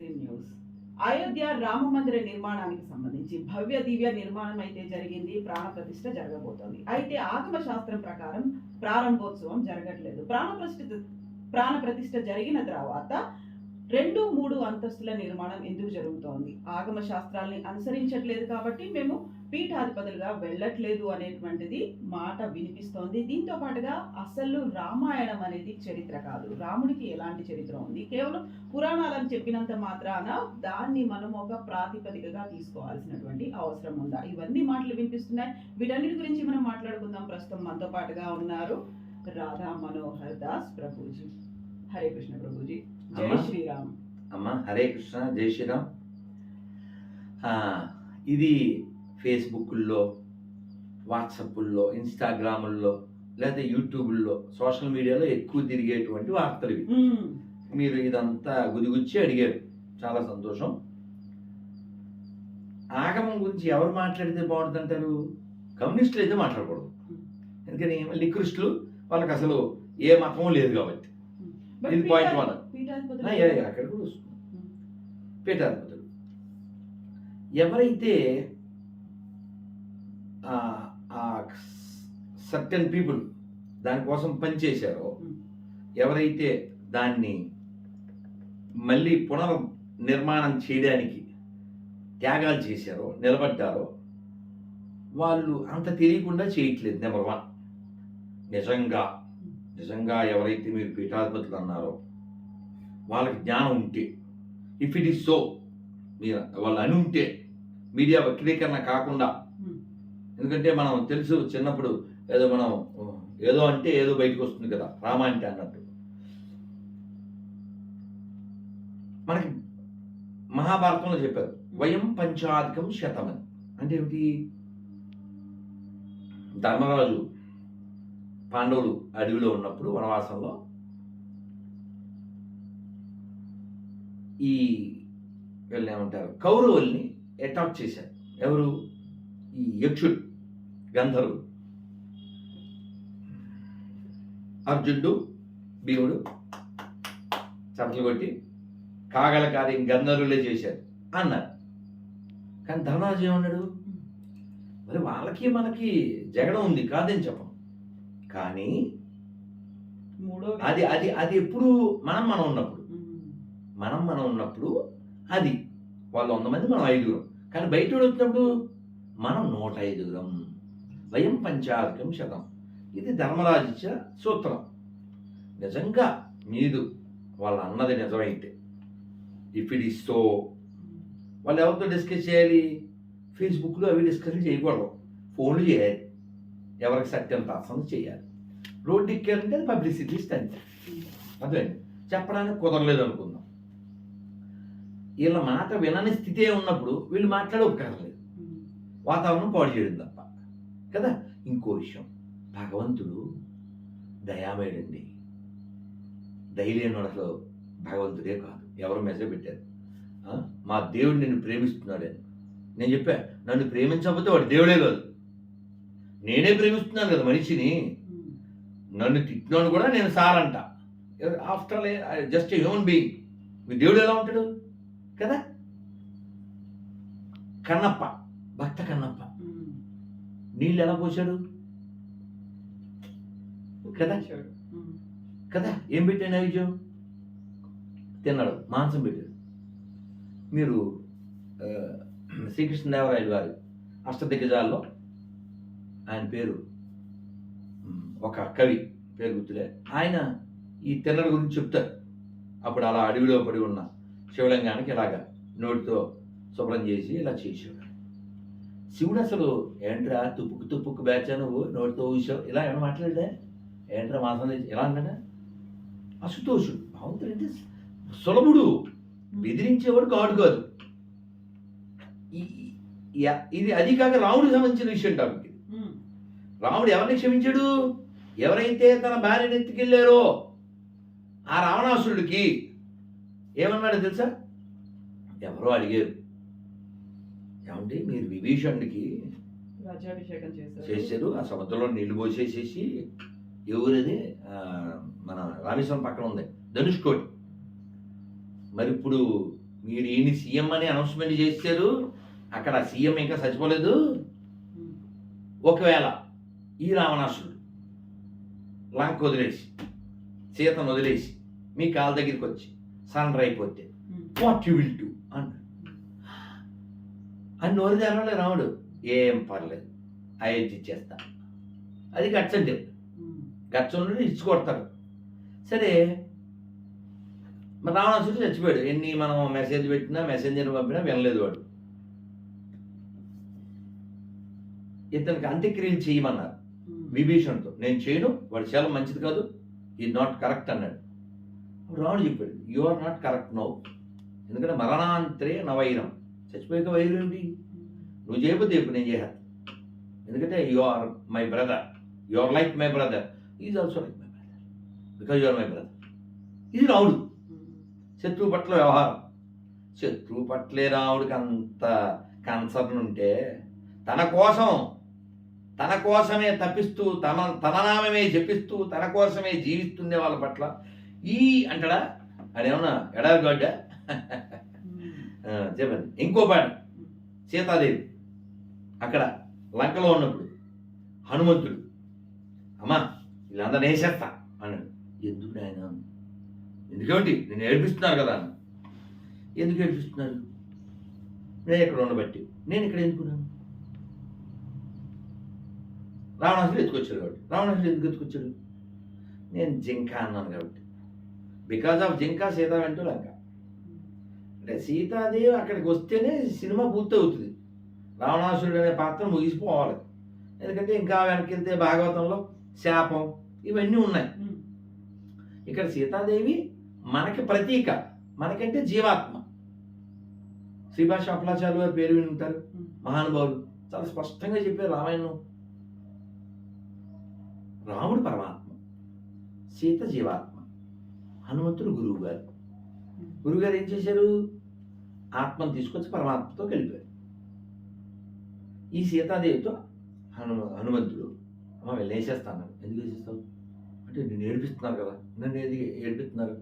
News Ayodhya Rama మందిర నిర్మాణానికి సంబంధించి భవ్య దివ్య నిర్మాణం అయితే జరిగింది ప్రాణ ప్రతిష్ఠ జరగబోతోంది. అయితే ఆగమ శాస్త్రం ప్రకారం ప్రారంభోత్సవం జరగట్లేదు. ప్రాణ ప్రతిష్ఠ ప్రాణ ప్రతిష్ఠ జరిగిన తర్వాత రెండు మూడు అంతస్తుల నిర్మాణం ఎందుకు జరుగుతోంది? ఆగమ శాస్త్రాల్ని అనుసరించట్లేదు కాబట్టి మేము పీఠాధిపతులుగా వెళ్ళట్లేదు అనేటువంటిది మాట వినిపిస్తోంది. దీంతో పాటుగా అసలు రామాయణం అనేది చరిత్ర కాదు. రాముడికి ఎలాంటి చరిత్ర ఉంది? కేవలం పురాణాలను చెప్పినంత మాత్రాన దాన్ని మనం ఒక ప్రాతిపదికగా తీసుకోవాల్సినటువంటి అవసరం ఉందా? ఇవన్నీ మాటలు వినిపిస్తున్నాయి. వీటన్నిటి గురించి మనం మాట్లాడుకుందాం. ప్రస్తుతం మనతో పాటుగా ఉన్నారు రాధా మనోహర్ దాస్ ప్రభుజీ. హరే కృష్ణ ప్రభుజీ. జై. శ్రీరామ్. అమ్మ హరే కృష్ణ జై శ్రీరామ్. ఇది ఫేస్బుక్ల్లో వాట్సాప్ల్లో ఇన్స్టాగ్రాముల్లో లేదా యూట్యూబ్లో సోషల్ మీడియాలో ఎక్కువ తిరిగేటువంటి వార్తలు ఇవి. మీరు ఇదంతా గుదిగుచ్చి అడిగారు. చాలా సంతోషం. ఆగమం గురించి ఎవరు మాట్లాడితే బాగుంటుంది అంటారు కమ్యూనిస్టులు అయితే మాట్లాడకూడదు. ఎందుకని? మళ్ళీ క్రిస్టులు వాళ్ళకి అసలు ఏ మతం లేదు కాబట్టి. ఇది ఆ, యా, యా, అక్కడ కూడా వస్తుంది. పీఠాధిపతులు ఎవరైతే సర్టన్ పీపుల్ దానికోసం పనిచేశారో Hmm. ఎవరైతే దాన్ని మళ్ళీ పునర్ నిర్మాణం చేయడానికి త్యాగాలు చేశారో నిలబడ్డారో వాళ్ళు అంత తెలియకుండా చేయట్లేదు నెంబర్ వన్. నిజంగా నిజంగా ఎవరైతే మీరు పీఠాధిపతులు అన్నారో వాళ్ళకి జ్ఞానం ఉంటే ఇఫ్ ఇట్ ఈస్ సో మీరు వాళ్ళు అని ఉంటే మీడియా వక్రీకరణ కాకుండా Hmm. ఎందుకంటే మనం తెలుసు చిన్నప్పుడు ఏదో మనం ఏదో అంటే ఏదో బయటకు వస్తుంది కదా రామ అంటే అన్నట్టు. మనకి మహాభారతంలో చెప్పారు వయం పంచాధికం శతమని. అంటే ఏమిటి? ధర్మరాజు పాండవులు అడవిలో ఉన్నప్పుడు వనవాసంలో ఈ వీళ్ళని ఏమంటారు? కౌరవుల్ని అటాక్ చేశారు. ఎవరు? ఈ యక్షుడు గంధర్వుడు. అర్జునుడు భీముడు చప్పట్లు కొట్టి కాగల కార్యం గంధర్వులే చేశారు అన్నారు. కానీ ధర్మరాజు ఏమన్నాడు? మరి వాళ్ళకి మనకి జగడం ఉంది కాదని చెప్పం. కానీ మూడో అది అది అది ఎప్పుడు మనం మనం ఉన్నప్పుడు. మనం మనం ఉన్నప్పుడు అది. వాళ్ళు వంద మంది మనం ఐదుగురం. కానీ బయట వచ్చినప్పుడు మనం నూట ఐదుగురం. వయం పంచాధికం శతం. ఇది ధర్మరాజు ఇచ్చిన సూత్రం. నిజంగా మీదు వాళ్ళ అన్నది నిజమైతే. ఇఫ్ ఇట్ ఇస్ సో వాళ్ళు ఎవరితో డిస్కస్ చేయాలి? ఫేస్బుక్లో అవి డిస్కస్ చేయకూడదు. ఫోన్లు చేయాలి. ఎవరికి సత్యం తాసం చేయాలి. రోడ్డు ఎక్కారంటే అది పబ్లిసిటీ స్టంట్ అదే చెప్పడానికి కుదరలేదు అనుకుందాం. వీళ్ళ మాట వినని స్థితే ఉన్నప్పుడు వీళ్ళు మాట్లాడే ఉపకారం లేదు. వాతావరణం పాడు చేయడం తప్ప. కదా? ఇంకో విషయం. భగవంతుడు దయామేడండి దయలేని అసలు భగవంతుడే కాదు. ఎవరు మెసేజ్ పెట్టారు. మా దేవుడు నిన్ను ప్రేమిస్తున్నాడని నేను చెప్పా నన్ను ప్రేమించకపోతే వాడు దేవుడే కాదు. నేనే ప్రేమిస్తున్నాను కదా మనిషిని. నన్ను తిట్టినాడు కూడా నేను సార్ అంట ఆఫ్టర్ జస్ట్ హ్యూమన్ బీయింగ్ మీ దేవుడు ఎలా ఉంటాడు? కదా? కన్నప్ప భక్త కన్నప్ప. నీళ్ళు ఎలా పోసాడు కదా. కదా? ఏం పెట్టాడు నైవేద్యం? తిన్నాడు మాంసం పెట్టాడు. మీరు శ్రీకృష్ణదేవరాయలు గారి అష్టదిగ్గజాల్లో ఆయన పేరు ఒక కవి పేరు గుర్తులే. ఆయన ఈ తిన్నడ గురించి చెప్తారు. అప్పుడు అలా అడవిలో పడి ఉన్న శివలింగానికి ఇలాగా నోటితో శుభ్రం చేసి ఇలా చేసేవాడు శివుడు అసలు ఏంట్రా తుప్పుకు తుప్పుకు బ్యాచ్ నువ్వు? నోటితో ఊసావు? ఇలా ఏమైనా మాట్లాడా ఏంట్రా మాసం ఇలా అన్నాడా? అసుతోషుడు భగవంతుడు అంటే సులభుడు. బెదిరించేవాడు కాడు కాదు. ఇది అది కాక రాముడికి సంబంధించిన విషయం టాపిక్. రాముడు ఎవరిని క్షమించాడు? ఎవరైతే తన భార్యను ఎత్తుకెళ్ళారో ఆ రావణాసురుడికి ఏమన్నాడు తెలుసా? ఎవరో అడిగారు. ఏమంటే మీరు విభీషణుడికి చేశారు. ఆ సముద్రంలో నీళ్ళు పోసేసేసి ఎవరిది? మన రామేశ్వరం పక్కన ఉంది. ధనుష్కోటి. మరి ఇప్పుడు మీరు ఈయన సీఎం అని అనౌన్స్మెంట్ చేశారు. అక్కడ సీఎం ఇంకా చచ్చిపోలేదు. ఒకవేళ ఈ రావణాసురుడు లంక వదిలేసి సీతను వదిలేసి మీ కాళ్ళ దగ్గరికి వచ్చి సరెండర్ అయిపోతే వాట్ యు విల్ డూ అన్నాడు. అని నోరు తెరవలే రాముడు. ఏం పర్లేదు. అయోధ్య ఇచ్చేస్తా అది గట్స్ అంటే ఉమ్, గచ్చం నుండి ఇచ్చి కొడతారు సరే. మరి రావణాసురుడు చచ్చిపోయాడు. ఎన్ని మనం మెసేజ్ పెట్టినా మెసెంజర్ పంపినా వినలేదు వాడు. ఇతనికి అంత్యక్రియలు చేయమన్నారు. విభీషణతో నేను చేయను వాడు చాలా మంచిది కాదు ఈ నాట్ కరెక్ట్ అన్నాడు. రాముడు చెప్పాడు you are not correct no ఎందుకంటే మరణాంతరే వైరం చచ్చిపోయాక వైరం ఏంటి? నువ్వు చేయకపోతే చెప్పు నేను చేయాలి ఎందుకంటే you are my brother you are like my brother is also like my brother because you are my brother ఇది రాముడు. శత్రువు పట్ల వ్యవహారం. శత్రువు పట్లే రాముడికి అంత కన్సర్న్ ఉంటే తన కోసం తన కోసమే తప్పిస్తూ తన తన నామమే జపిస్తూ తన కోసమే జీవిస్తుండే వాళ్ళ పట్ల. ఈ అంటాడా? అదేమన్నా ఎడారిగడ్డ ఉమ్, చెప్పండి. ఇంకో పాట. సీతాదేవి. అక్కడ లంకలో ఉన్నప్పుడు హనుమంతుడు అమ్మా వీళ్ళందరూ వేసేస్తా అన్నాడు. ఎందుకు నాయన? ఎందుకేమిటి? నేను ఏడిపిస్తున్నారు కదా ఎందుకు ఏడిపిస్తున్నారు? నేను ఇక్కడ ఉండబట్టి? నేను ఇక్కడ ఎందుకున్నాను రావణాసుడు ఎత్తుకొచ్చాడు కాబట్టి. రావణాసుడు ఎందుకు ఎత్తుకొచ్చాడు? నేను జింక అన్నాను కాబట్టి. బికాజ్ ఆఫ్ జింక సీత వెంటూ లంక. అంటే సీతాదేవి అక్కడికి వస్తేనే సినిమా పూర్తి అవుతుంది రావణాసురుడు అనే పాత్ర ముగిసిపోవాలి. ఎందుకంటే ఇంకా వెనక్కి వెళ్తే భాగవతంలో శాపం ఇవన్నీ ఉన్నాయి. ఇక్కడ సీతాదేవి మనకి ప్రతీక మనకంటే జీవాత్మ. శ్రీభాష అప్లాచార్య పేరు విని ఉంటారు. మహానుభావులు. చాలా స్పష్టంగా చెప్పారు రామాయణం. రాముడు పరమాత్మ సీత జీవాత్మ హనుమంతుడు గురువు గారు గురువుగారు ఏం చేశారు? ఆత్మను తీసుకొచ్చి పరమాత్మతో కలిపారు. ఈ సీతాదేవితో హనుమ హనుమంతుడు అమ్మ వెళ్ళేసేస్తాను ఎందుకు వేసేస్తావు అంటే నేను ఏడిపిస్తున్నారు కదా. నన్ను ఏది ఏడిపిస్తున్నారు?